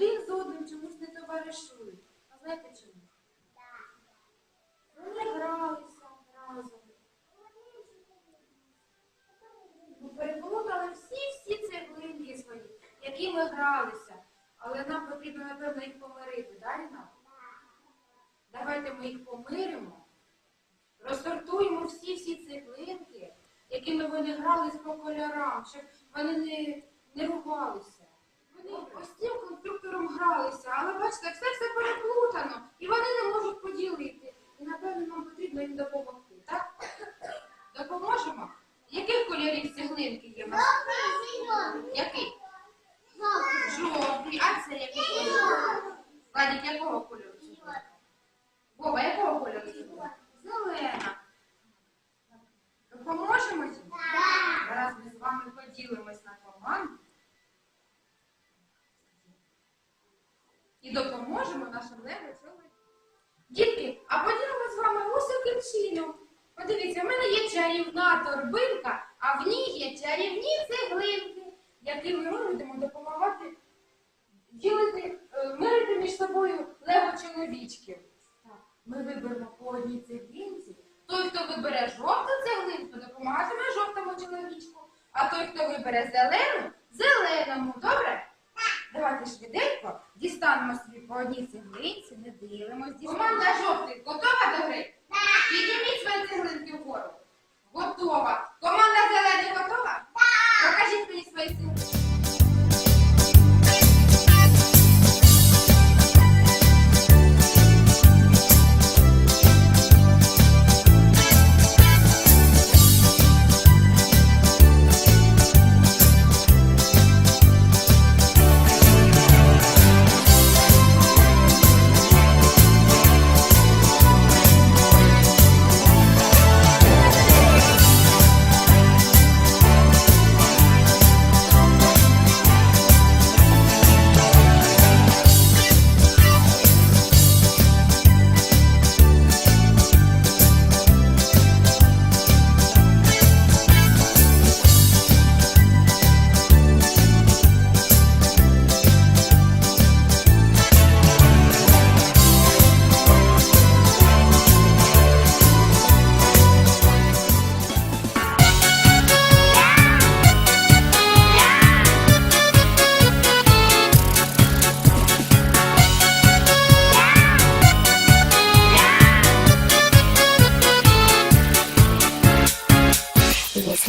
один з одним чомусь не товаришують. А знаєте чому? Вони гралися разом. Ну, переплутали всі-всі цеглинки свої, які ми гралися. Але нам потрібно, напевно, їх помирити, да, Ріна? Давайте ми їх помиримо, розсортуємо всі-всі цеглинки, якими вони грались по кольорам, щоб вони не, не ругалися. Ось цим конструктором гралися, але бачите, все все переплутано, і вони не можуть поділити. І напевно нам потрібно їм допомогти, так? Допоможемо? Яких кольорів цеглинки є? в нас? Який? Жовтий. А це який кольор? Владик, якого кольору цеглинка? Вова, якого кольору цеглинка? Зелена. Допоможемо їм? Зараз ми з вами поділимось на команду. І допоможемо нашим лего чоловікам. Дітки, а поділимось з вами ось яким чином. Подивіться, в мене є чарівна торбинка, а в ній є чарівні цеглинки, якими ми будемо допомагати ділити, е, мирити між собою лего чоловічків. Ми виберемо по одній цеглинці. Той, хто вибере жовту цеглинку, допомагатиме жовтому чоловічку, а той, хто вибере зелену, зеленому. Добре? Давайте швиденько дістанемо собі по одній цеглинці, не дивимось. Команда жовтих готова до гри? Підніміть свої цеглинки вгору. Готова. Команда зелених готова?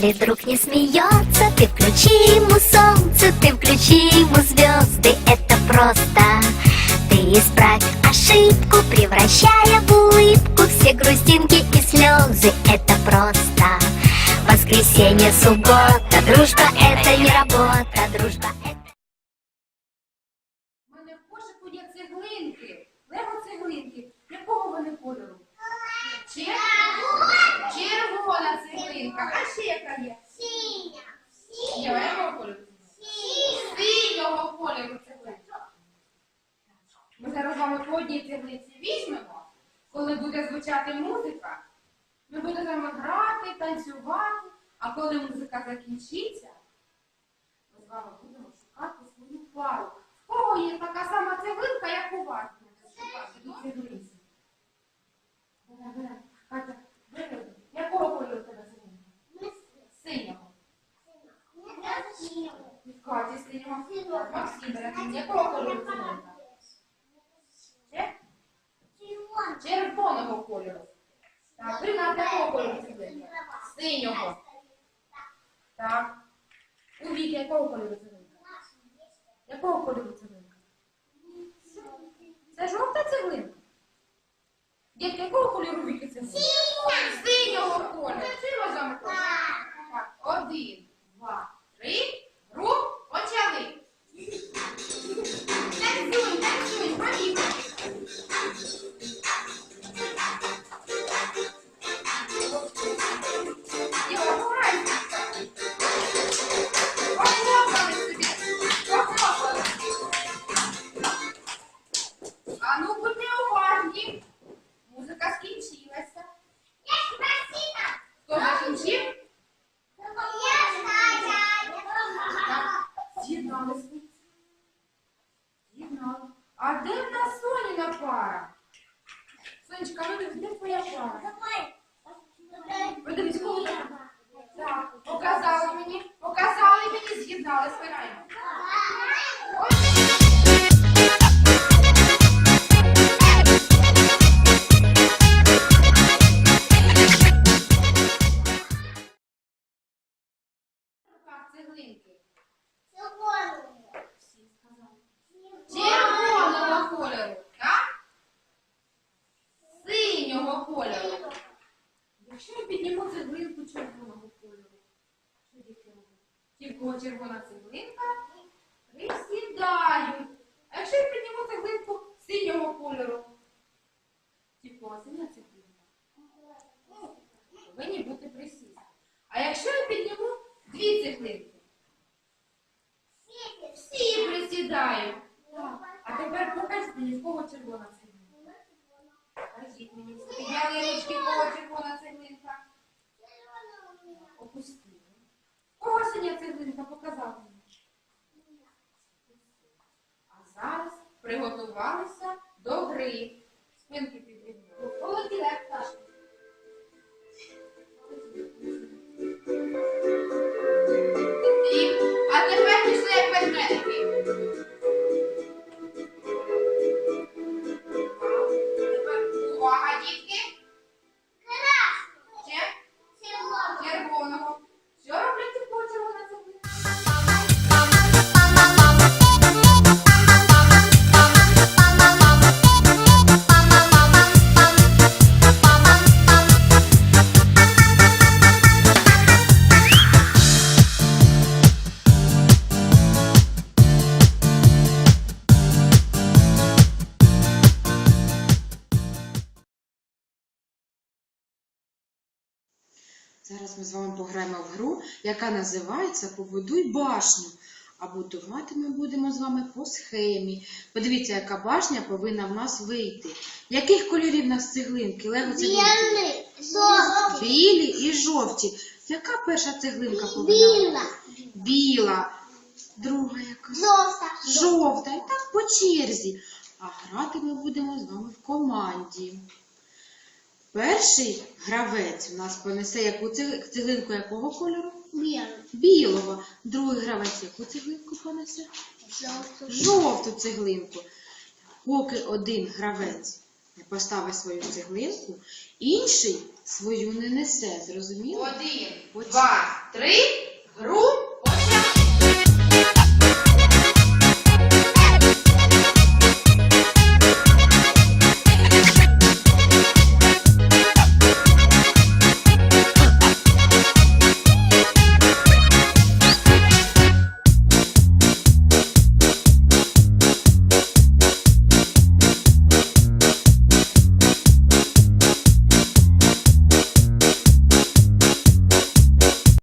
Если друг не смеется, ты включи ему солнце, ты включи ему звезды, это просто. Ты исправь ошибку, превращая в улыбку все грустинки и слезы, это просто. Воскресенье, суббота, дружба это не работа, дружба коли буде звучати музика. Ми будемо грати, танцювати, а коли музика закінчиться, ми з вами будемо шукати свою пару. В кого є така сама цивилка, як у вас? Будете шукати до цеглинці. Бере, бере. Катя, бери. Якого кольору в тебе цеглинка? Синього. Від Каті синього. Максим бере. Якого кольору цеглинка? Ще? Червоного кольору. Так, Ріната, такого кольору сюди. Синього. Так. У Віки якого кольору цеглинка? Якого кольору цеглинка? Це жовта цеглинка? Дітки, якого кольору Віки цеглинка? Синього honestly Червоного кольору, так? Синього кольору. Якщо я підніму цеглинку червоного кольору, що дітки робить? Тільки червона цеглинка, присідають. А якщо я підніму цеглинку синього кольору, ті, в кого синя цеглинка, повинні бути присісти. А якщо я підніму дві цеглинки, всі. А тепер покажіть мені, в кого червона цеглинка. Покажіть мені. Підняли ручки, в кого червона цеглинка. Опустили. Кого синя цеглинка показала мені? А зараз приготувалися до гри. Спинки підрівняли. Зараз ми з вами пограємо в гру, яка називається Побудуй башню. А будувати ми будемо з вами по схемі. Подивіться, яка башня повинна в нас вийти. Яких кольорів нас цеглинки? Лего цеглинки? Білі і жовті. Яка перша цеглинка повинна бути? Біла. Друга яка? Жовта. І так по черзі. А грати ми будемо з вами в команді. Перший гравець у нас понесе яку цег- цеглинку якого кольору? Білого. Другий гравець яку цеглинку понесе? Жовту цеглинку. Поки один гравець не поставить свою цеглинку, інший свою не несе. Зрозуміло? Один, Оці. два, три, гру